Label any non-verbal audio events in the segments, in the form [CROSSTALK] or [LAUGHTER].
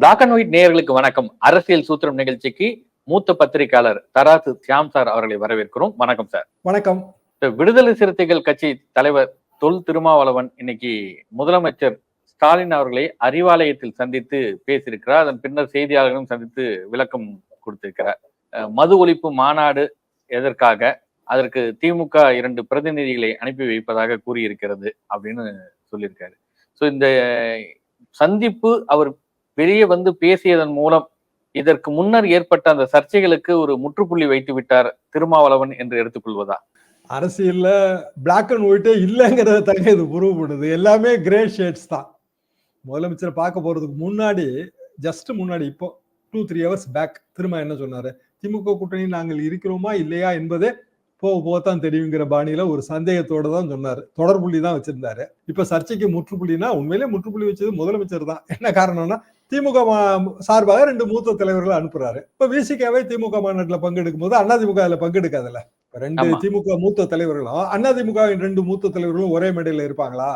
Black and white நேயர்களுக்கு வணக்கம். அரசியல் சூத்திரம் நிகழ்ச்சிக்கு மூத்த பத்திரிகையாளர் தராசு சியாம் சார் அவர்களை வரவேற்கிறோம். வணக்கம் சார். வணக்கம். விடுதலை சிறுத்தைகள் கட்சி தலைவர் தொல் திருமாவளவன் இன்னைக்கு முதலமைச்சர் ஸ்டாலின் அவர்களை அறிவாலயத்தில் சந்தித்து பேசியிருக்கிறார். அதன் பின்னர் செய்தியாளர்களும் சந்தித்து விளக்கம் கொடுத்திருக்கிறார். மது ஒழிப்பு மாநாடு எதற்காக அதற்கு திமுக இரண்டு பிரதிநிதிகளை அனுப்பி வைப்பதாக கூறியிருக்கிறது அப்படின்னு சொல்லியிருக்காரு. ஸோ இந்த சந்திப்பு அவர் வெளியே வந்து பேசியதன் மூலம் இதற்கு முன்னர் ஏற்பட்ட அந்த சர்ச்சைகளுக்கு ஒரு முற்றுப்புள்ளி வைத்து விட்டார் திருமாவளவன் என்று எடுத்துக்கொள்வதா? அரசியல்ல பிளாக் அண்ட் ஒயிட்டே இல்லைங்கிறத தங்க இது ப்ரூவ் பண்ணுது. எல்லாமே கிரே ஷேட்ஸ் தான். முதலமைச்சர் பார்க்க போறதுக்கு முன்னாடி ஜஸ்ட் முன்னாடி இப்போ டூ த்ரீ ஹவர்ஸ் பேக் திரும்ப என்ன சொன்னாரு? திமுக கூட்டணி நாங்கள் இருக்கிறோமா இல்லையா என்பதே போக போகத்தான் தெரியுங்கிற பாணியில ஒரு சந்தேகத்தோட தான் சொன்னாரு. தொடர்புள்ளி தான் வச்சிருந்தாரு. இப்ப சர்ச்சைக்கு முற்றுப்புள்ளினா உண்மையிலே முற்றுப்புள்ளி வச்சது முதலமைச்சர் தான். என்ன காரணம்னா திமுக சார்பாக ரெண்டு மூத்த தலைவர்களை அனுப்புறாரு. இப்ப விசிகாவே திமுக மாநாட்டுல பங்கெடுக்கும் போது அண்ணா திமுக அதுல பங்கெடுக்காதுல்ல? ரெண்டு. திமுக மூத்த தலைவர்களும் அண்ணா திமுகவின் ரெண்டு மூத்த தலைவர்களும் ஒரே மேடையில இருப்பாங்களா?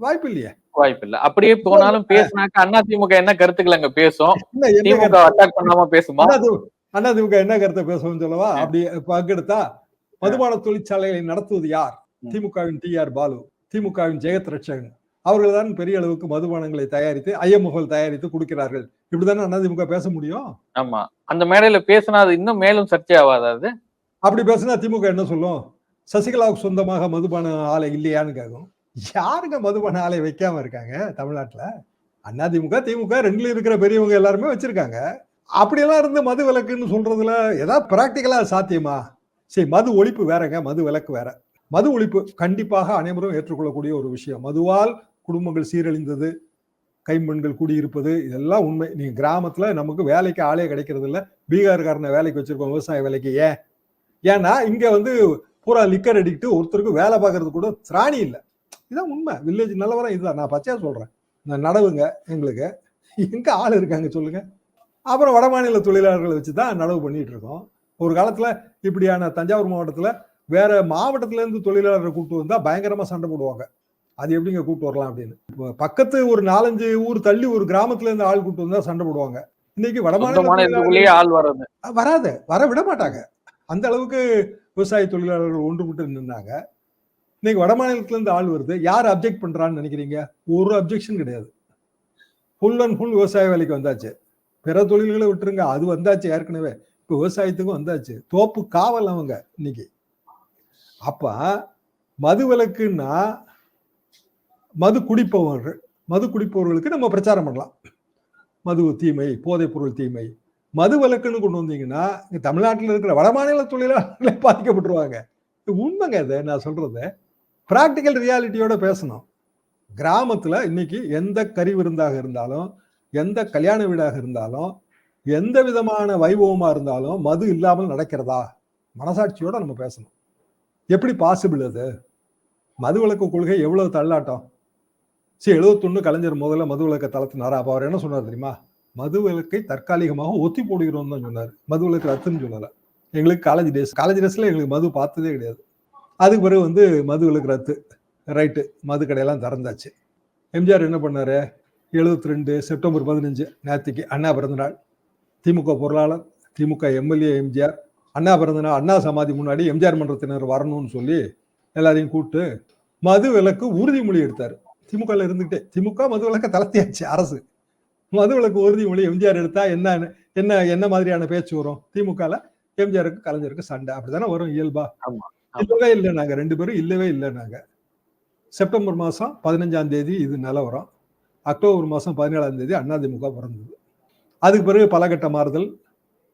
வாய்ப்பு இல்லையே. வாய்ப்பு இல்ல அப்படியே போனாலும் பேசினாக்க அண்ணா திமுக என்ன கருத்துக்கள் அங்க பேசும் திமுக கருத்து? அட்டாக் பண்ணாம பேசுமா? அண்ணா திமுக என்ன கருத்தை பேசுவோம்னு சொல்லவா? அப்படி பங்கெடுத்தா மதுபான தொழிற்சாலைகளை நடத்துவது யார். திமுகவின் டி ஆர் பாலு திமுகவின் ஜெயத் ரட்சகன். அவர்கள் தான் பெரிய அளவுக்கு மதுபானங்களை தயாரித்து ஐஎம்எஃப்எல் தயாரித்து கொடுக்கிறார்கள். இப்படிதானே அண்ணா திமுக பேச முடியும்? ஆமா. அந்த மேடையில பேசினா அது இன்னும் மேலும் சர்ச்சை ஆகாது அது? அப்படி பேசினா திமுக என்ன சொல்லும்? சசிகலாவுக்கு சொந்தமாக மதுபான ஆலை இல்லையான்னு கேட்கும். யாருங்க மதுபான ஆலை வைக்காம இருக்காங்க தமிழ்நாட்டுல? அண்ணா திமுக திமுக ரெண்டுல இருக்கிற பெரியவங்க எல்லாருமே வச்சிருக்காங்க. அப்படியெல்லாம் இருந்து மது விலக்குன்னு சொல்றதுல ஏதாவது பிராக்டிக்கலா சாத்தியமா? சரி மது ஒழிப்பு வேறங்க. மது விலக்கு வேற. மது ஒழிப்பு கண்டிப்பாக அனைவரும் ஏற்றுக்கொள்ளக்கூடிய ஒரு விஷயம். மதுவால் குடும்பங்கள் சீரழிந்தது கைம்பெண்கள் கூடியிருப்பது இதெல்லாம் உண்மை. நீங்கள் கிராமத்தில் நமக்கு வேலைக்கு ஆளே கிடைக்கிறது இல்லை பீகார்காரனை வேலைக்கு வச்சிருக்கோம் விவசாய வேலைக்கு. ஏன்? ஏன்னா இங்கே வந்து பூரா லிக்கர் அடிக்கிட்டு ஒருத்தருக்கு வேலை பார்க்கறது கூட திராணி இல்லை. இதான் உண்மை. வில்லேஜ் நிலவரம் இதுதான். நான் பச்சையாக சொல்கிறேன் நான் நடவுங்க எங்களுக்கு. எங்கே ஆள் இருக்காங்க சொல்லுங்கள் அப்புறம் வடமாநில தொழிலாளர்களை வச்சு தான் நடவு பண்ணிகிட்டு இருக்கோம். ஒரு காலத்தில் இப்படியான தஞ்சாவூர் மாவட்டத்தில் வேற மாவட்டத்துலேருந்து தொழிலாளர்களை தொழிலாளரை கூப்பிட்டு வந்தால் பயங்கரமாக சண்டை போடுவாங்க. அது எப்படிங்க கூப்பிட்டு வரலாம் அப்படின்னு? இப்போ பக்கத்து ஒரு நாலஞ்சு ஊர் தள்ளி ஒரு கிராமத்துல இருந்து ஆள் கூப்பிட்டு வந்தா சண்டை போடுவாங்க. இன்னைக்கு வட சொந்த மாநில மாநிலத்துக்குள்ளேயே ஆள் வர்றது அஹ் வராது. வர விட மாட்டாங்க அந்த அளவுக்கு விவசாய தொழிலாளர்கள் ஒன்றுபட்டு நின்னாங்க. இன்னைக்கு வட மாநிலத்துல இருந்து ஆள் வருது. யார் அப்ஜெக்ட் பண்றான்னு நினைக்கிறீங்க? ஒரு அப்ஜெக்ஷன் கிடையாது. ஃபுல் அண்ட் ஃபுல் விவசாய வேலைக்கு வந்தாச்சு. பிற தொழில்களை விட்டுருங்க. அது வந்தாச்சு ஏற்கனவே. இப்போ விவசாயத்துக்கும் வந்தாச்சு. தோப்பு காவல் அவங்க இன்னைக்கு. அப்ப மது விலக்குன்னா மது குடிப்பவர்கள் மது குடிப்பவர்களுக்கு நம்ம பிரச்சாரம் பண்ணலாம். மது தீமை போதைப் பொருள் தீமை. மது விலக்குன்னு கொண்டு வந்தீங்கன்னா இங்கே தமிழ்நாட்டில் இருக்கிற வடமாநில தொழிலாளர்களே பாதிக்கப்பட்டுருவாங்க. உண்மைங்க இது நான் சொல்றது. ப்ராக்டிக்கல் ரியாலிட்டியோட பேசணும். கிராமத்தில் இன்னைக்கு எந்த கறி விருந்தாக இருந்தாலும் எந்த கல்யாண வீடாக இருந்தாலும் எந்த விதமான வைபவமாக இருந்தாலும் மது இல்லாமல் நடக்கிறதா? மனசாட்சியோட நம்ம பேசணும். எப்படி பாசிபிள் அது? மது விலக்கு கொள்கை எவ்வளோ தள்ளாட்டம்? சரி எழுபத்தொன்று கலைஞர் முதல்ல மது விளக்க தளர்த்தினாரா? அப்போ அவர் என்ன சொன்னார் தெரியுமா? மது விளக்கை தற்காலிகமாக ஒத்தி போடுகிறோம் தான் சொன்னார். மது விளக்கு ரத்துன்னு சொல்லலை. எங்களுக்கு காலேஜ் டேஸ் காலேஜ் டேஸில் எங்களுக்கு மது பார்த்ததே கிடையாது. அதுக்கு பிறகு வந்து மது விளக்கு ரத்து. ரைட்டு மது கடையெல்லாம் திறந்தாச்சு. எம்ஜிஆர் என்ன பண்ணார்? எழுபத்தி ரெண்டு செப்டம்பர் பதினஞ்சு நேற்றுக்கு அண்ணா பிறந்தநாள். திமுக பொருளாளர் திமுக எம்எல்ஏ எம்ஜிஆர் அண்ணா பிறந்தநாள் அண்ணா சமாதி முன்னாடி எம்ஜிஆர் மன்றத்தினர் வரணும்னு சொல்லி எல்லாரையும் கூப்பிட்டு மது விலக்கு உறுதிமொழி எடுத்தார். திமுகல இருந்துகிட்டே திமுக மது விலக்க தளர்த்தியாச்சு அரசு. மது விலக்கு உறுதிமொழி எம்ஜிஆர் எடுத்தா என்ன என்ன என்ன மாதிரியான பேச்சு வரும்? திமுகல எம்ஜிஆருக்கு கலைஞருக்கு சண்டை. அப்படிதானே வரும் இயல்பா. இல்லவே இல்லை நாங்க. ரெண்டு பேரும் இல்லவே இல்லை நாங்க. செப்டம்பர் மாசம் பதினஞ்சாம் தேதி இது நிலவரம் அக்டோபர் மாசம் பதினேழாம் தேதி அதிமுக பிறந்தது. அதுக்கு பிறகு பலகட்ட மாறுதல்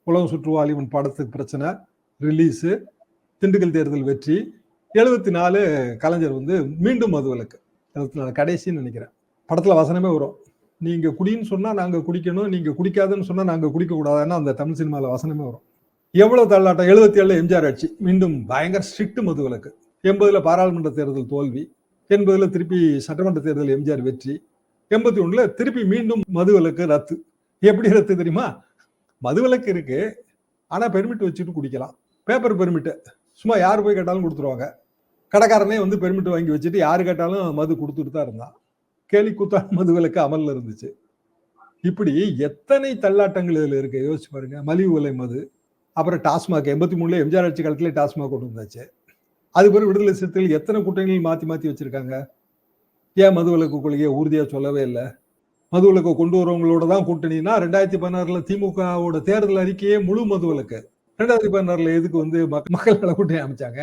உலகம் சுற்றுவாலிவன் படத்துக்கு பிரச்சனை ரிலீஸு திண்டுக்கல் தேர்தல் வெற்றி. எழுபத்தி நாலு கலைஞர் வந்து மீண்டும் மது விலக்கு கடைசின்னு நினைக்கிறேன். படத்துல வசனமே வரும். நீங்க குடின்னு சொன்னா நாங்க குடிக்கணும் நீங்க குடிக்காதுன்னு சொன்னா நாங்க குடிக்கக்கூடாதுன்னா அந்த தமிழ் சினிமாவில் வசனமே வரும். எவ்வளவு தள்ளாட்டம்? எழுபத்தி ஏழுல எம்ஜிஆர் ஆட்சி. மீண்டும் பயங்கர ஸ்ட்ரிக்ட் மது விலக்கு எண்பதுல பாராளுமன்ற தேர்தல் தோல்வி. எண்பதுல திருப்பி சட்டமன்ற தேர்தல் எம்ஜிஆர் வெற்றி. எண்பத்தி ஒண்ணுல திருப்பி மீண்டும் மது விலக்கு ரத்து. எப்படி ரத்து தெரியுமா? மது விலக்கு இருக்கு. ஆனா பெர்மிட் வச்சுட்டு குடிக்கலாம். பேப்பர் பெர்மிட்டு சும்மா யார் போய் கேட்டாலும் கொடுத்துருவாங்க. கடைக்காரனே வந்து பெர்மிட் வாங்கி வச்சுட்டு யாரு கேட்டாலும் மது கொடுத்துட்டு தான் இருந்தான். கேலி கூத்தான மது விலக்கு அமலில் இருந்துச்சு. இப்படி எத்தனை தள்ளாட்டங்கள் இதில் இருக்கு? யோசிச்சு பாருங்க. மலிவு விலை மது அப்புறம் டாஸ்மாக். எண்பத்தி மூணுல எம்ஜிஆர் ஆட்சி காலத்துல டாஸ்மாக் கொண்டு வந்தாச்சு. அது பிறகு விடுதலை சிறுத்தைகள் எத்தனை கூட்டணிகள் மாற்றி மாற்றி வச்சுருக்காங்க? ஏன் மது விலக்கு கொள்கையை உறுதியாக சொல்லவே இல்லை? மது விலக்கு கொண்டு வரவங்களோட தான் கூட்டணினா ரெண்டாயிரத்தி பதினாறுல திமுகவோட தேர்தல் அறிக்கையே முழு மது விலக்கு ரெண்டாயிரத்தி பதினாறுல எதுக்கு வந்து மக்கள் நல கூட்டணி அமைச்சாங்க?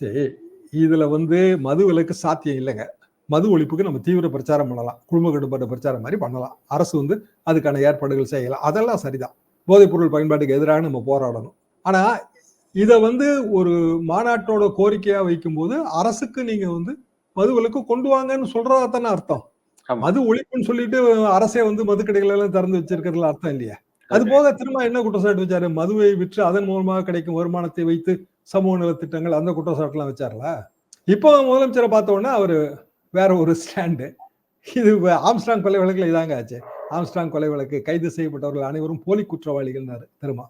சரி இதுல வந்து மது விலக்கு சாத்தியம் இல்லைங்க. மது ஒழிப்புக்கு நம்ம தீவிர பிரச்சாரம் பண்ணலாம். குடும்ப கட்டுப்பாட்டு பிரச்சாரம் மாதிரி பண்ணலாம். அரசு வந்து அதுக்கான ஏற்பாடுகள் செய்யலாம். அதெல்லாம் சரிதான். போதைப் பொருள் பயன்பாட்டுக்கு எதிராக நம்ம போராடணும். ஆனா இதை வந்து ஒரு மாநாட்டோட கோரிக்கையா வைக்கும்போது அரசுக்கு நீங்க வந்து மது விலக்கு கொண்டு வாங்கன்னு சொல்றதா தானே அர்த்தம். மது ஒழிப்புன்னு சொல்லிட்டு அரசே வந்து மதுக்கடைகள் எல்லாம் திறந்து வச்சிருக்கிறதுல அர்த்தம் இல்லையா. அது போக திரும்ப என்ன குற்றச்சாட்டு வச்சாரு? மதுவை விற்று அதன் மூலமாக கிடைக்கும் வருமானத்தை வைத்து சமூக நலத்திட்டங்கள் அந்த குற்றச்சாட்டுலாம் வச்சார்ல? இப்போ முதலமைச்சரை பார்த்தோன்னா அவர் வேற ஒரு ஸ்டாண்டு இது ஆம்ஸ்டாங் ஆம்ஸ்ட்ராங் கொலை வழக்கில் இதாங்க ஆச்சு. ஆம்ஸ்ட்ராங் கொலை வழக்கு கைது செய்யப்பட்டவர்கள் அனைவரும் போலி குற்றவாளிகள்னாரு திரும்ப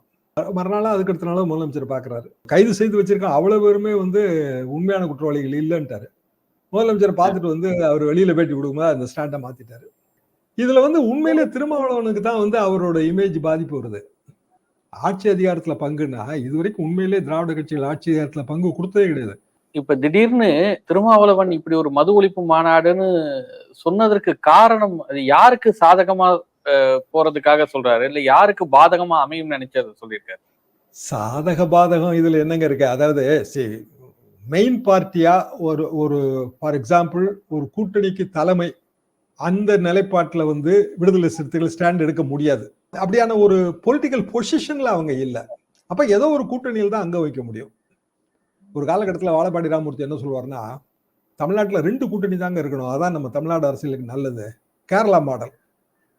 மறுநாள் அதுக்கு அடுத்த நாளும் முதலமைச்சர் பார்க்கறாரு. கைது செய்து வச்சிருக்கான் அவ்வளோ பேருமே வந்து உண்மையான குற்றவாளிகள் இல்லைன்ட்டாரு. முதலமைச்சர் பார்த்துட்டு வந்து அவர் வெளியில் பேட்டி கொடுக்கும்போது அந்த ஸ்டாண்டை மாற்றிட்டாரு இதில் வந்து உண்மையிலே திருமாவளவனுக்கு தான் வந்து அவரோட இமேஜ் பாதிப்பு வருது. ஆட்சி அதிகாரத்துல பங்குன்னா இதுவரைக்கும் உண்மையிலே திராவிட கட்சிகள் ஆட்சி அதிகாரத்துல பங்கு கொடுத்ததே கிடையாது. இப்ப திடீர்னு திருமாவளவன் இப்படி ஒரு மது ஒழிப்பு மாநாடுன்னு சொன்னதற்கு காரணம் அது யாருக்கு சாதகமா போறதுக்காக சொல்றாரு? இல்ல யாருக்கு பாதகமா அமையும் நினைச்சது சொல்லியிருக்காரு? சாதக பாதகம் இதுல என்னங்க இருக்கு? அதாவது சரி மெயின் பார்ட்டியா ஒரு ஒரு ஃபார் எக்ஸாம்பிள் ஒரு கூட்டணிக்கு தலைமை அந்த நிலைப்பாட்டுல வந்து விடுதலை சிறுத்தைகள் ஸ்டாண்ட் எடுக்க முடியாது. அப்படியான ஒரு பொலிட்டிக்கல் பொசிஷன்ல அவங்க இல்லை. அப்ப ஏதோ ஒரு கூட்டணியில் தான் அங்க வைக்க முடியும். ஒரு காலகட்டத்தில் வாழப்பாடி ராமூர்த்தி என்ன சொல்லுவாருன்னா தமிழ்நாட்டில் ரெண்டு கூட்டணி தாங்க இருக்கணும். அதான் நம்ம தமிழ்நாடு அரசியலுக்கு நல்லது. கேரளா மாடல்.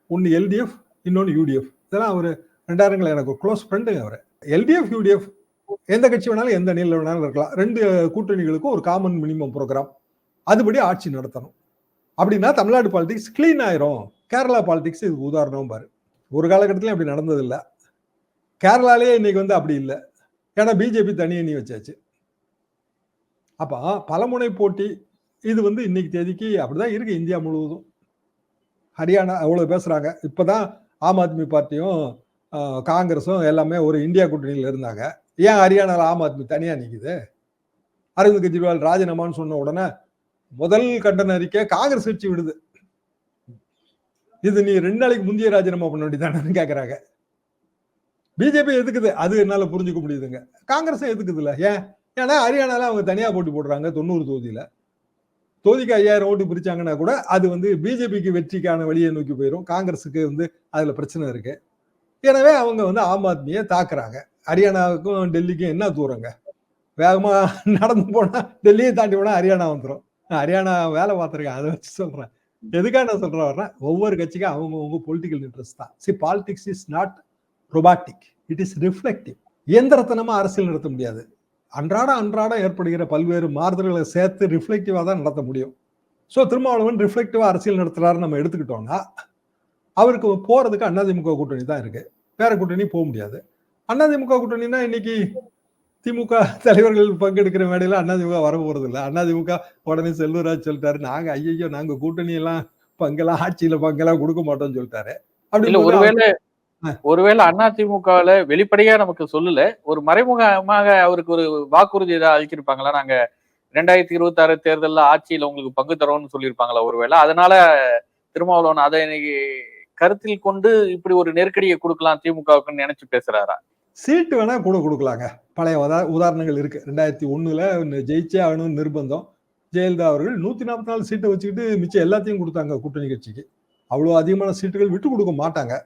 ஒன்று எல்டிஎஃப் இன்னொன்று யூடிஎஃப் இதெல்லாம் அவர் ரெண்டாயிரங்கள் எனக்கு ஒரு க்ளோஸ் ஃப்ரெண்டுங்க அவர். எல்டிஎஃப் யூடிஎஃப் எந்த கட்சி வேணாலும் எந்த அணியில் வேணாலும் இருக்கலாம். ரெண்டு கூட்டணிகளுக்கும் ஒரு காமன் மினிமம் ப்ரோக்ராம் அதுபடி ஆட்சி நடத்தணும். அப்படின்னா தமிழ்நாடு பாலிடிக்ஸ் க்ளீன் ஆயிரும். கேரளா பாலிடிக்ஸ் இதுக்கு உதாரணம் பாரு. ஒரு காலகட்டத்திலும் அப்படி நடந்ததில்லை. கேரளாலேயே இன்னைக்கு வந்து அப்படி இல்லை. ஏன்னா பிஜேபி தனி அணி வச்சாச்சு. அப்போ பலமுனை போட்டி இது வந்து இன்னைக்கு தேதிக்கு அப்படிதான் இருக்கு இந்தியா முழுவதும். ஹரியானா அவ்வளோ பேசுகிறாங்க இப்போ தான் ஆம் ஆத்மி பார்ட்டியும் காங்கிரஸும் எல்லாமே ஒரு இந்தியா கூட்டணியில் இருந்தாங்க. ஏன் ஹரியானால ஆம் ஆத்மி தனியாக நிற்குது அரவிந்த் கெஜ்ரிவால் ராஜினாமான்னு சொன்ன உடனே முதல் கண்டன அறிக்கை காங்கிரஸ் கட்சி விடுது. இது நீ ரெண்டு நாளைக்கு முந்தைய ராஜினாமா பண்ண வேண்டியதானு கேட்குறாங்க பிஜேபி எதுக்குது? அது என்னால் புரிஞ்சுக்க முடியுதுங்க. காங்கிரஸ் எதுக்குதுல்ல? ஏன்? ஏன்னா ஹரியானால அவங்க தனியாக போட்டி போடுறாங்க தொண்ணூறு தொகுதியில். தொகுதிக்கு ஐயாயிரம் ஓட்டு பிரிச்சாங்கன்னா கூட அது வந்து பிஜேபிக்கு வெற்றிக்கான வழியை நோக்கி போயிடும் காங்கிரஸுக்கு வந்து அதில் பிரச்சனை இருக்கு. எனவே அவங்க வந்து ஆம் ஆத்மியை தாக்குறாங்க. ஹரியானாவுக்கும் டெல்லிக்கும் என்ன தூரங்க? வேகமாக நடந்து போனால் டெல்லியை தாண்டி போனால் ஹரியானா வந்துடும் ஹரியானா வேலை பார்த்துருக்கேன் அதை வச்சு சொல்கிறேன் எதுக்காக நான் சொல்றேன் வர்றேன் ஒவ்வொரு கட்சிக்கும் அவங்கவுங்க பொலிட்டிக்கல் இன்ட்ரெஸ்ட் தான். See politics is not robotic it is reflective இயந்திரத்தனமா அரசியல் நடத்த முடியாது. அன்றாட அன்றாடம் ஏற்படுகிற பல்வேறு மாறுதல்களை சேர்த்து ரிஃப்ளெக்டிவாக தான் நடத்த முடியும். ஸோ திருமாவளவன் ரிஃப்ளெக்டிவாக அரசியல் நடத்துறாரு நம்ம எடுத்துக்கிட்டோம்னா அவருக்கு போறதுக்கு அதிமுக கூட்டணி தான் இருக்கு. வேற கூட்டணி போக முடியாது. அதிமுக கூட்டணினா இன்னைக்கு திமுக [LAUGHS] தலைவர்கள் பங்கெடுக்கிற மேடையில அதிமுக வர போறது இல்ல. அதிமுக உடனே செல்வராஜ் சொல்லிட்டாரு நாங்க ஐயோ நாங்க கூட்டணி எல்லாம் பங்கெல்லாம் ஆட்சியில பங்கெல்லாம் கொடுக்க மாட்டோம்னு சொல்லிட்டாரு. அப்படி ஒருவேளை ஒருவேளை அதிமுகவுல வெளிப்படையா நமக்கு சொல்லல. ஒரு மறைமுகமாக அவருக்கு ஒரு வாக்குறுதி ஏதாவது அளிச்சிருப்பாங்களா? நாங்க ரெண்டாயிரத்தி இருபத்தி ஆறு தேர்தல்ல ஆட்சியில உங்களுக்கு பங்கு தரோம்னு சொல்லியிருப்பாங்களா ஒருவேளை? அதனால திருமாவளவன் அதை இன்னைக்கு கருத்தில் கொண்டு இப்படி ஒரு நெருக்கடியை கொடுக்கலாம் திமுகவுக்குன்னு நினைச்சு பேசுறாரா? சீட்டு வேணா கூட கொடுக்கலாங்க. பழைய உதா- உதாரணங்கள் இருக்கு. ரெண்டாயிரத்தி ஒண்ணுல ஜெயிச்சே ஆகணும்னு நிர்பந்தம். ஜெயலலிதா அவர்கள் நூத்தி நாற்பத்தி நாலு சீட்டை வச்சுக்கிட்டு மிச்சம் எல்லாத்தையும் கொடுத்தாங்க கூட்டணி கட்சிக்கு. அவ்வளோ அதிகமான சீட்டுகள் விட்டு கொடுக்க மாட்டாங்க.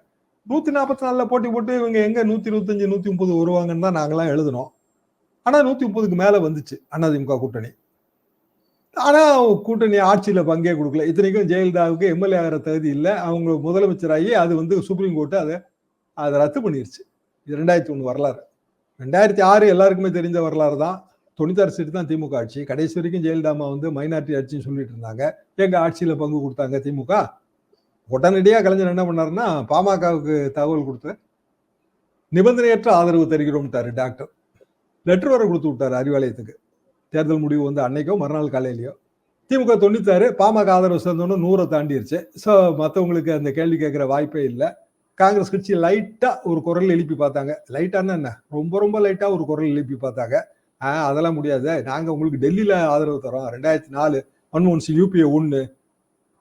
நூத்தி நாற்பத்தி நாலுல போட்டி போட்டு இவங்க எங்க நூத்தி இருபத்தஞ்சு நூத்தி முப்பது வருவாங்கன்னு தான் நாங்களாம் எழுதினோம் ஆனா நூத்தி முப்பதுக்கு மேல வந்துச்சு அதிமுக கூட்டணி. ஆனா கூட்டணி ஆட்சியில பங்கே கொடுக்கல. இத்தனைக்கும் ஜெயலலிதாவுக்கு எம்எல்ஏ ஆகிற தகுதி இல்லை. அவங்க முதலமைச்சராகி அது வந்து சுப்ரீம் கோர்ட்டு அதை அதை ரத்து பண்ணிருச்சு. இது ரெண்டாயிரத்தி ஒன்று வரலாறு. ரெண்டாயிரத்தி ஆறு எல்லாருக்குமே தெரிஞ்ச வரலாறு தான். தொண்ணூத்தாறு சீட்டு தான் திமுக ஆட்சி. கடைசி வரைக்கும் ஜெயலலிதா அம்மா வந்து மைனாரிட்டி ஆட்சின்னு சொல்லிட்டு இருந்தாங்க. எங்கள் ஆட்சியில் பங்கு கொடுத்தாங்க திமுக. உடனடியாக கலைஞர் என்ன பண்ணாருன்னா பாமகவுக்கு தகவல் கொடுத்து நிபந்தனையற்ற ஆதரவு தருகிறோம்ட்டாரு டாக்டர். லெட்டர் வர கொடுத்து விட்டாரு அறிவாலயத்துக்கு. தேர்தல் முடிவு வந்து அன்னைக்கோ மறுநாள் காலையிலையோ. திமுக தொண்ணூத்தாறு பாமக ஆதரவு சேர்ந்தோன்னு நூறை தாண்டிருச்சு. ஸோ மற்றவங்களுக்கு அந்த கேள்வி கேட்குற வாய்ப்பே இல்லை. காங்கிரஸ் கட்சி லைட்டா ஒரு குரல் எழுப்பி பார்த்தாங்க. லைட்டானா என்ன? ரொம்ப ரொம்ப லைட்டா ஒரு குரல் எழுப்பி பார்த்தாங்க. ஆ அதெல்லாம் முடியாது. நாங்க உங்களுக்கு டெல்லியில ஆதரவு தரோம். ரெண்டாயிரத்தி நாலு மன்மோகன் சிங் யூபிஏ ஒன்று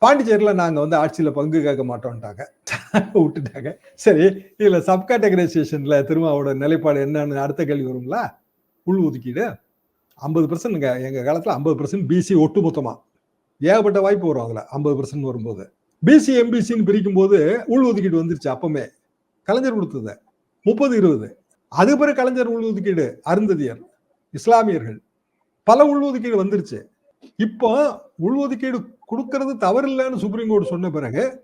பாண்டிச்சேரியில் நாங்கள் வந்து ஆட்சியில் பங்கு கேட்க மாட்டோம்ட்டாங்க. [LAUGHS] விட்டுட்டாங்க. சரி இதில் சப் கேட்டகரைசேஷன்ல திருமாவோட நிலைப்பாடு என்னன்னு அடுத்த கேள்வி வருங்களா உள் ஒதுக்கீடு. ஐம்பது பர்சன்ட்ங்க எங்கள் காலத்தில் ஐம்பது பர்சன்ட் பிசி ஒட்டுமொத்தமாக ஏகப்பட்ட வாய்ப்பு வரும் அதில். ஐம்பது பர்சன்ட் வரும்போது. பிசி எம்பிசின்னு பிரிக்கும் போது உள் ஒதுக்கீடு வந்துருச்சு அப்பமே கலைஞர் கொடுத்தது. முப்பது இருபது. அது பிறகு கலைஞர் உள் ஒதுக்கீடு அருந்ததியர் இஸ்லாமியர்கள். பல உள்ஒதுக்கீடு வந்துருச்சு. இப்போ உள் ஒதுக்கீடு கொடுக்கறது தவறில்லைன்னு சுப்ரீம் கோர்ட் சொன்ன பிறகு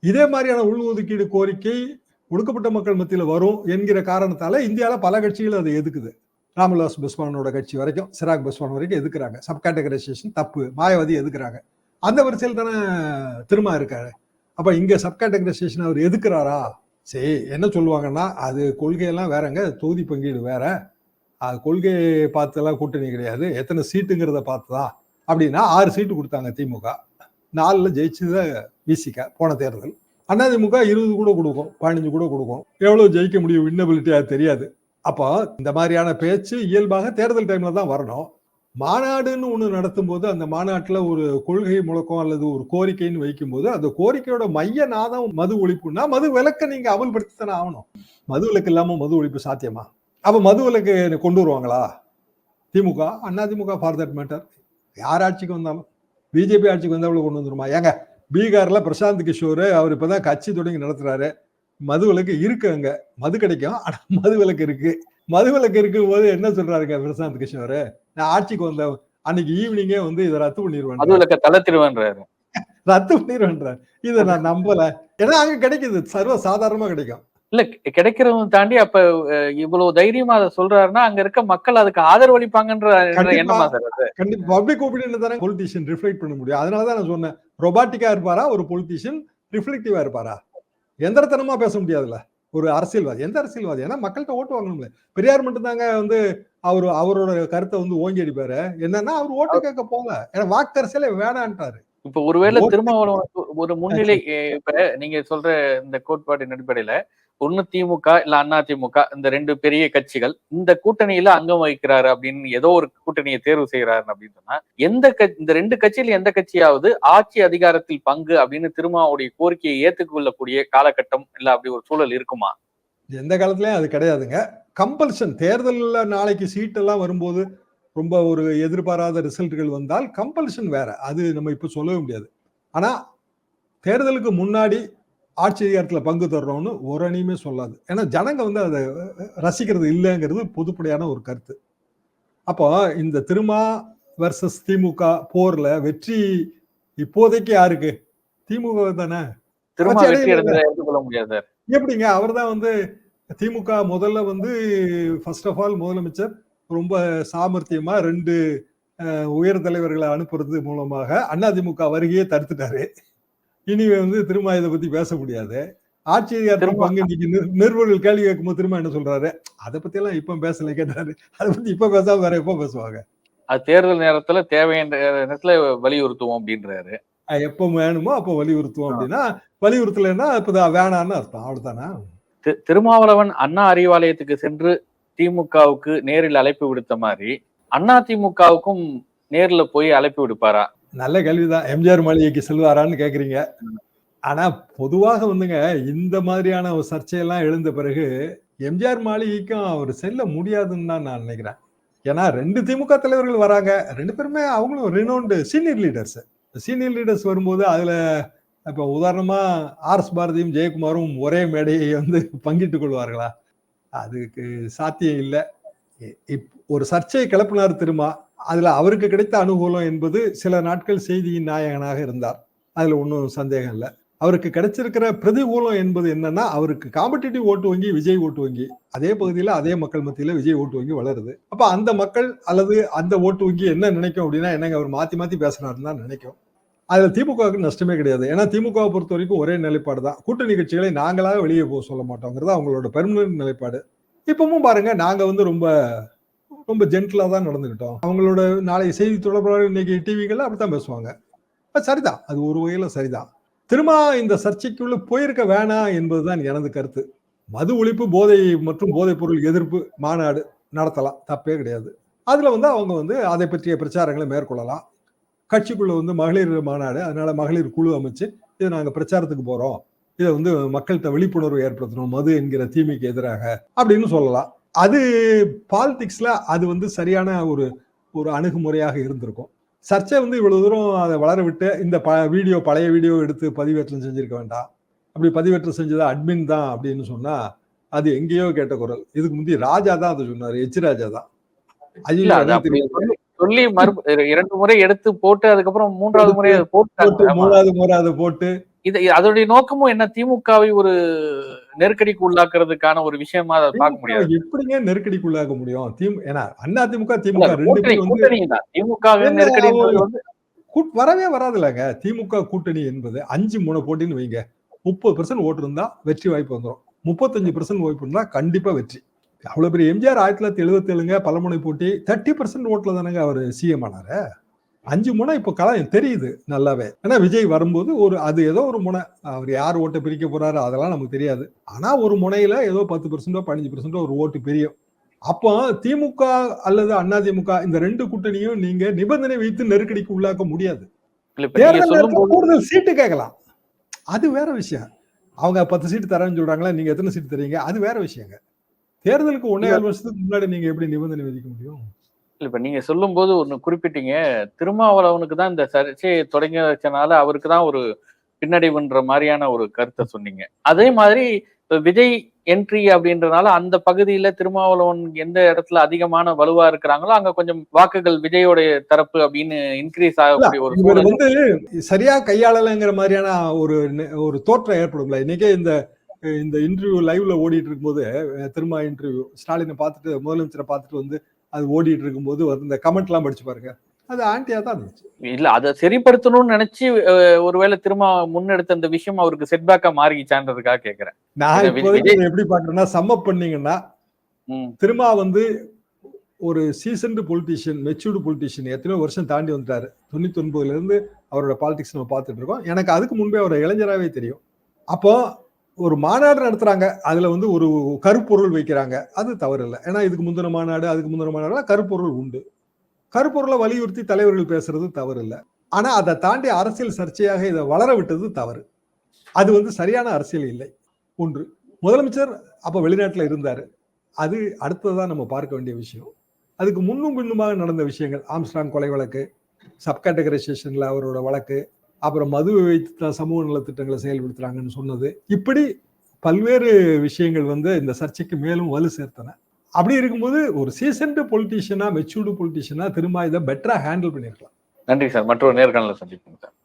இதே மாதிரியான உள் ஒதுக்கீடு கோரிக்கை ஒடுக்கப்பட்ட மக்கள் மத்தியில் வரும் என்கிற காரணத்தால இந்தியாவில் பல கட்சிகள் அதை எதுக்குது ராமலாஸ் பஸ்வானோட கட்சி வரைக்கும் சிராக் பஸ்வான் வரைக்கும் எதுக்குறாங்க சப் கேட்டகரைசேஷன் தப்பு மாயாவதி எதுக்குறாங்க அந்த வரிசையில் தானே திரும்ப இருக்காரு. அப்ப இங்க சப்கேட்டகரைசேஷன் அவர் எதுக்குறாரா? சரி என்ன சொல்லுவாங்கன்னா அது கொள்கையெல்லாம் வேறங்க தொகுதி பங்கீடு வேற. அது கொள்கையை பார்த்துலாம் கூட்டணி கிடையாது. எத்தனை சீட்டுங்கிறத பார்த்துதான். அப்படின்னா ஆறு சீட்டு கொடுத்தாங்க திமுக. நாலில் ஜெயிச்சத விசிக போன தேர்தல். அதிமுக இருபது கூட கொடுக்கும் பதினஞ்சு கூட கொடுக்கும். எவ்வளோ ஜெயிக்க முடியும் வின்னபிலிட்டியாக அது தெரியாது. அப்போ இந்த மாதிரியான பேச்சு இயல்பாக தேர்தல் டைமில் தான் வரணும். மாநாடுன்னு ஒன்று நடத்தும் போது அந்த மாநாட்டில் ஒரு கொள்கை முழக்கம் அல்லது ஒரு கோரிக்கைன்னு வைக்கும்போது அந்த கோரிக்கையோட மைய நாதம் மது ஒழிப்புன்னா மது விலக்க நீங்க அமல்படுத்தி தானே ஆகணும். மது விலக்கு இல்லாமல் மது ஒழிப்பு சாத்தியமா? அப்போ மது விலக்கு கொண்டு வருவாங்களா? DMK AIADMK for that matter யார் ஆட்சிக்கு வந்தாலும்? பிஜேபி ஆட்சிக்கு வந்தாலும் கொண்டு வந்துருமா? ஏங்க பீகாரில் பிரசாந்த் கிஷோர் அவர் இப்போ தான் கட்சி தொடங்கி நடத்துகிறாரு மது விலக்கு இருக்கு அங்கே. மது கிடைக்கும் ஆனால் மது விலக்கு இருக்குது மது விலக்கு இருக்கும் போது என்ன சொல்றாருங்க பிரசாந்த் கிஷோர் நான் ஆட்சிக்கு வந்த அன்னைக்கு ஈவினிங்கே வந்து இதை ரத்து பண்ணிடுவேன் மது விலக்க தளர்த்திடுவேன்றாரு ரத்து பண்ணிடுவேன் இதை நான் நம்பல. ஏன்னா அங்க கிடைக்குது. சர்வ சாதாரணமா கிடைக்கும். இல்ல கி- கிடைக்கிறவங்க தாண்டி அப்ப இவ்வளவு தைரியமா அதை சொல்றாருன்னா அங்க இருக்க மக்கள் அதுக்கு ஆதரவளிப்பாங்கன்ற என்ற கண்டிப்பா. எண்ணமா பப்ளிக் ஒப்பீனியன் தானே பொலிட்டிஷியன் ரிஃப்ளெக்ட் பண்ண முடியும். அதனால தான் நான் சொன்னேன். ரொபாட்டிக்கா இருப்பாரா? ஒரு பொலிட்டிஷியன் ரிஃப்ளெக்டிவா இருப்பாரா? எந்திரத்தனமா பேச முடியாதுல்ல. ஒரு அரசியல்வாதி. எந்த அரசியல்வாதி? ஏன்னா மக்கள்கிட்ட ஓட்டு வாங்கணும்ல. பெரியார் மட்டும் தாங்க வந்து அவர் அவரோட கருத்தை வந்து ஓங்கி அடிப்பாரு. என்னன்னா அவர் ஓட்டு கேட்க போல ஏன்னா வாக்கு அரசியலே வேணான்ட்டாரு. இப்ப ஒருவேளை திருமாவளவனுக்கு ஒரு முன்னிலை [LAUGHS] இப்ப நீங்க சொல்ற இந்த கோட்பாட்டின் அடிப்படையில ஒன்னு திமுக இல்ல அண்ணா திமுக இந்த ரெண்டு பெரிய கட்சிகள் இந்த கூட்டணியில அங்கம் வகிக்கிறாரு அப்படின்னு ஏதோ ஒரு கூட்டணியை தேர்வு செய்யறாரு அப்படின்னு சொன்னா எந்த இந்த ரெண்டு கட்சியில எந்த கட்சியாவது ஆட்சி அதிகாரத்தில் பங்கு அப்படின்னு திருமாவுடைய கோரிக்கையை ஏத்துக்கொள்ளக்கூடிய காலகட்டம் இல்ல அப்படி ஒரு சூழல் இருக்குமா? எந்த காலத்துலயும் அது கிடையாதுங்க. கம்பல்ஷன் தேர்தலில் நாளைக்கு சீட்டெல்லாம் வரும்போது ரொம்ப ஒரு எதிர்பாராத ரிசல்ட்கள் வந்தால் கம்பல்ஷன் வேற. அது நம்ம இப்போ சொல்லவே முடியாது. ஆனால் தேர்தலுக்கு முன்னாடி ஆட்சி அதிகாரத்துல பங்கு தர்றோம்னு ஒரு அணியுமே சொல்லாது. ஏன்னா ஜனங்க வந்து அதை ரசிக்கிறது இல்லைங்கிறது பொதுப்படையான ஒரு கருத்து. அப்போ இந்த திருமா வர்சஸ் திமுக போர்ல வெற்றி இப்போதைக்கு யாருக்கு? திமுக தானே. எப்படிங்க? அவர் தான் வந்து திமுக முதல்ல வந்து ஃபர்ஸ்ட் ஆஃப் ஆல் முதலமைச்சர். ரொம்ப சாமர்த்தியமா ரெண்டு உயர் தலைவர்களை அனுப்புறது மூலமாக அதிமுக வருகையே தடுத்துட்டாரு. இனி வந்து திரும்ப இதை பத்தி பேச முடியாது. ஆட்சி அதிகாரத்தில் பங்கு இன்னைக்கு நிர்- நிருபர்கள் கேள்வி கேட்கும்போது திரும்ப என்ன சொல்றாரு? அதை பத்தி எல்லாம் இப்ப பேசல கேட்டாரு. அதை பத்தி இப்ப பேசாம வேற எப்போ பேசுவாங்க? அது தேர்தல் நேரத்துல தேவையான நேரத்துல வலியுறுத்துவோம் அப்படின்றாரு. எப்போ வேணுமோ அப்போ வலியுறுத்துவோம் அப்படின்னா வலியுறுத்தலைன்னா இப்ப வேணான்னு அர்த்தம். அவ்வளவுதானா? திருமாவளவன் அண்ணா அறிவாலயத்துக்கு சென்று திமுகவுக்கு நேரில் அழைப்பு விடுத்த மாதிரி அண்ணா திமுகவுக்கும் நேர்ல போய் அழைப்பு விடுப்பாரா? நல்ல கேள்விதான். எம்ஜிஆர் மாளிகைக்கு செல்வாரான்னு கேக்குறீங்க. ஆனா பொதுவாக வந்துங்க இந்த மாதிரியான ஒரு சர்ச்சையெல்லாம் எழுந்த பிறகு எம்ஜிஆர் மாளிகைக்கும் அவர் செல்ல முடியாதுன்னு தான் நான் நினைக்கிறேன். ஏன்னா ரெண்டு திமுக தலைவர்கள் வராங்க. ரெண்டு பேருமே அவங்களும் renowned senior leaders senior leaders வரும்போது அதுல இப்ப உதாரணமா ஆர் எஸ் பாரதியும் ஜெயக்குமாரும் ஒரே மேடையை வந்து பங்கிட்டுக் கொள்வார்களா? அதுக்கு சாத்தியம் இல்லை. இப் ஒரு சர்ச்சையை கிளப்பினார் திரும்ப அதில் அவருக்கு கிடைத்த அனுகூலம் என்பது சில நாட்கள் செய்தியின் நாயகனாக இருந்தார். அதில் ஒன்றும் சந்தேகம் இல்லை. அவருக்கு கிடைச்சிருக்கிற பிரதிகூலம் என்பது என்னன்னா அவருக்கு காம்படிட்டிவ் ஓட்டு வங்கி விஜய் ஓட்டு வங்கி. அதே பகுதியில் அதே மக்கள் மத்தியில் விஜய் ஓட்டு வங்கி வளருது. அப்போ அந்த மக்கள் அல்லது அந்த ஓட்டு வங்கி என்ன நினைக்கும் அப்படின்னா என்னங்க அவர் மாற்றி மாற்றி பேசுனாருன்னு தான் நினைக்கும். அதில் திமுகவுக்கு நஷ்டமே கிடையாது. ஏன்னா திமுகவை பொறுத்த வரைக்கும் ஒரே நிலைப்பாடு தான். கூட்டணி கட்சிகளை நாங்களாக வெளியே போக சொல்ல மாட்டோங்கிறது அவங்களோட பெர்மனன்ட் நிலைப்பாடு. இப்பவும் பாருங்க நாங்கள் வந்து ரொம்ப ரொம்ப ஜென்டிலா தான் நடந்துக்கிட்டோம் அவங்களோட நாளை செய்தி தொடர்பாளர் இன்னைக்கு டிவிகள்ல அப்படித்தான் பேசுவாங்க. சரிதான். அது ஒரு வகையில சரிதான். திரும்ப இந்த சர்ச்சைக்குள்ள போயிருக்க வேணாம் என்பதுதான் எனது கருத்து. மது ஒழிப்பு போதை மற்றும் போதைப் பொருள் எதிர்ப்பு மாநாடு நடத்தலாம். தப்பே கிடையாது. அதுல வந்து அவங்க வந்து அதை பற்றிய பிரச்சாரங்களை மேற்கொள்ளலாம். கட்சிக்குள்ள வந்து மகளிர் மாநாடு அதனால மகளிர் குழு அமைச்சு இதை நாங்கள் பிரச்சாரத்துக்கு போறோம். இதை வந்து மக்கள்கிட்ட விழிப்புணர்வு ஏற்படுத்தணும். மது என்கிற தீமைக்கு எதிராக அப்படின்னு சொல்லலாம். அது பாலிடிக்ஸ்ல அது வந்து சரியான ஒரு ஒரு அணுகுமுறையாக இருந்திருக்கும். சர்ச்சை வந்து இவ்வளவு தூரம் அதை வளர விட்டு இந்த ப வீடியோ பழைய வீடியோ எடுத்து பதிவேற்றம் செஞ்சிருக்க வேண்டாம். அப்படி பதிவேற்றம் செஞ்சது அட்மின் தான் அப்படின்னு சொன்னா அது எங்கேயோ கேட்ட குரல். இதுக்கு முந்தைய ராஜா தான் அதை சொன்னாரு எச் ராஜா தான். சொல்லி- மறு இரண்டு முறை எடுத்து போட்டு அதுக்கப்புறம் மூன்றாவது முறை போட்டு. மூணாவது முறை அதை போட்டு. இது அதோடைய நோக்கமும் என்ன? திமுகவை ஒரு நெருக்கடிக்கு உள்ளாக்குறதுக்கான ஒரு விஷயமா அதை பார்க்க முடியாது. திமுக எப்படிங்க நெருக்கடிக்குள்ளாக முடியும்? திமு ஏன்னா அண்ணா திமுக திமுக திமுக நெருக்கடி வரவே வராதுலங்க திமுக கூட்டணி என்பது அஞ்சு முனை போட்டின்னு வைங்க. முப்பது பெர்சன்ட் ஓட்டு இருந்தா வெற்றி வாய்ப்பு வந்துடும் முப்பத்தஞ்சு பெர்சன்ட் வாய்ப்பு இருந்தா கண்டிப்பா வெற்றி. அவ்வளவு பெரிய எம்ஜிஆர் ஆயிரத்தி தொள்ளாயிரத்தி எழுபத்தி ஏழுங்க பலமுனை போட்டி. தேர்ட்டி பர்சன்ட் ஓட்டுல தானங்க அவர் சிஎம் ஆனாரு. அஞ்சு முனை இப்போ களம் தெரியுது நல்லாவே. ஏன்னா விஜய் வரும்போது ஒரு அது ஏதோ ஒரு முனை. அவர் யார் ஓட்டை பிரிக்க போறாரு அதெல்லாம் நமக்கு தெரியாது. ஆனா ஒரு முனையில ஏதோ பத்து பெர்சென்டோ பதினஞ்சு பெர்சென்டோ ஒரு ஓட்டு பெரியும். அப்போ திமுக அல்லது அதிமுக இந்த ரெண்டு கூட்டணியும் நீங்க நிபந்தனை வைத்து நெருக்கடிக்கு உள்ளாக்க முடியாது. தேர்தல் கூடுதல் சீட்டு கேட்கலாம். அது வேற விஷயம். அவங்க பத்து சீட்டு தரேன்னு சொல்றாங்களா நீங்க எத்தனை சீட்டு தரீங்க? அது வேற விஷயங்க. தேர்தலுக்கு ஒன்னே வருஷத்துக்கு முன்னாடி நீங்க எப்படி நிபந்தனை விதிக்க முடியும்? இப்ப நீங்க சொல்லும் போது ஒண்ணு குறிப்பிட்டீங்க. திருமாவளவனுக்கு தான் இந்த சர்ச்சையை தொடங்கி வச்சனால அவருக்கு தான் ஒரு பின்னடைவுன்ற மாதிரியான ஒரு கருத்தை சொன்னீங்க. அதே மாதிரி விஜய் என்ட்ரி அப்படின்றனால அந்த பகுதியில திருமாவளவன் எந்த இடத்துல அதிகமான வலுவா இருக்கிறாங்களோ அங்க கொஞ்சம் வாக்குகள் விஜயோடைய தரப்பு அப்படின்னு இன்க்ரீஸ் ஆகக்கூடிய ஒரு இவர் வந்து சரியா கையாளலைங்கிற மாதிரியான ஒரு ஒரு தோற்றம் ஏற்படும்ல. இன்னைக்கே இந்த இந்த இன்டர்வியூ லைவ்ல ஓடிட்டு இருக்கும்போது அஹ், திரும்ப இன்டர்வியூ ஸ்டாலினை பார்த்துட்டு முதலமைச்சரை பார்த்துட்டு வந்து அது ஓடிட்டு இருக்கும்போது வந்து இந்த கமெண்ட் எல்லாம் படிச்சு பாருங்க. அது ஆன்டியா தான் இருந்துச்சு. இல்ல அதை சரிப்படுத்தணும்னு நினைச்சு ஒருவேளை திரும்ப முன்னெடுத்த இந்த விஷயம் அவருக்கு செட்பேக்கா மாறிச்சான்றதுக்காக கேக்குறேன். நான் எப்படி பாக்குறேன்னா சம்மப் பண்ணீங்கன்னா. திரும்ப வந்து ஒரு சீசன்டு பொலிட்டீஷியன் மெச்சூர்டு பொலிட்டீஷியன் எத்தனையோ வருஷம் தாண்டி வந்துட்டாரு. தொண்ணூத்தி ஒன்பதுல இருந்து அவரோட பாலிடிக்ஸ் நம்ம பார்த்துட்டு இருக்கோம். எனக்கு அதுக்கு முன்பே அவர் இளைஞராகவே தெரியும். அப்போ ஒரு மாநாடு நடத்துறாங்க. அதுல வந்து ஒரு கருப்பொருள் வைக்கிறாங்க. அது தவறு இல்லை ஏன்னா இதுக்கு முந்தின மாநாடு அதுக்கு முந்தின மாநாடுலாம் கருப்பொருள் உண்டு. கருப்பொருளை வலியுறுத்தி தலைவர்கள் பேசுறது தவறு இல்லை ஆனா அதை தாண்டி அரசியல் சர்ச்சையாக இதை வளர விட்டது தவறு. அது வந்து சரியான அரசியல் இல்லை. ஒன்று. முதலமைச்சர் அப்ப வெளிநாட்டில் இருந்தாரு. அது அடுத்ததான் நம்ம பார்க்க வேண்டிய விஷயம். அதுக்கு முன்னும் பின்னுமாக நடந்த விஷயங்கள். ஆம்ஸ்டாங் கொலை வழக்கு சப்கேட்டகரைசேஷன்ல அவரோட வழக்கு அப்புறம் மது வைத்து சமூக நலத்திட்டங்களை செயல்படுத்துகிறாங்கன்னு சொன்னது. இப்படி பல்வேறு விஷயங்கள் வந்து இந்த சர்ச்சைக்கு மேலும் வலு சேர்த்தன. அப்படி இருக்கும்போது ஒரு சீசன்டு பொலிட்டீஷியனா மெச்சூர்டு பொலிட்டீஷியனா திரும்ப இதை பெட்டரா ஹேண்டில் பண்ணியிருக்கலாம். நன்றி சார். மற்றொரு நேர்காணல சந்திப்போம் சார்.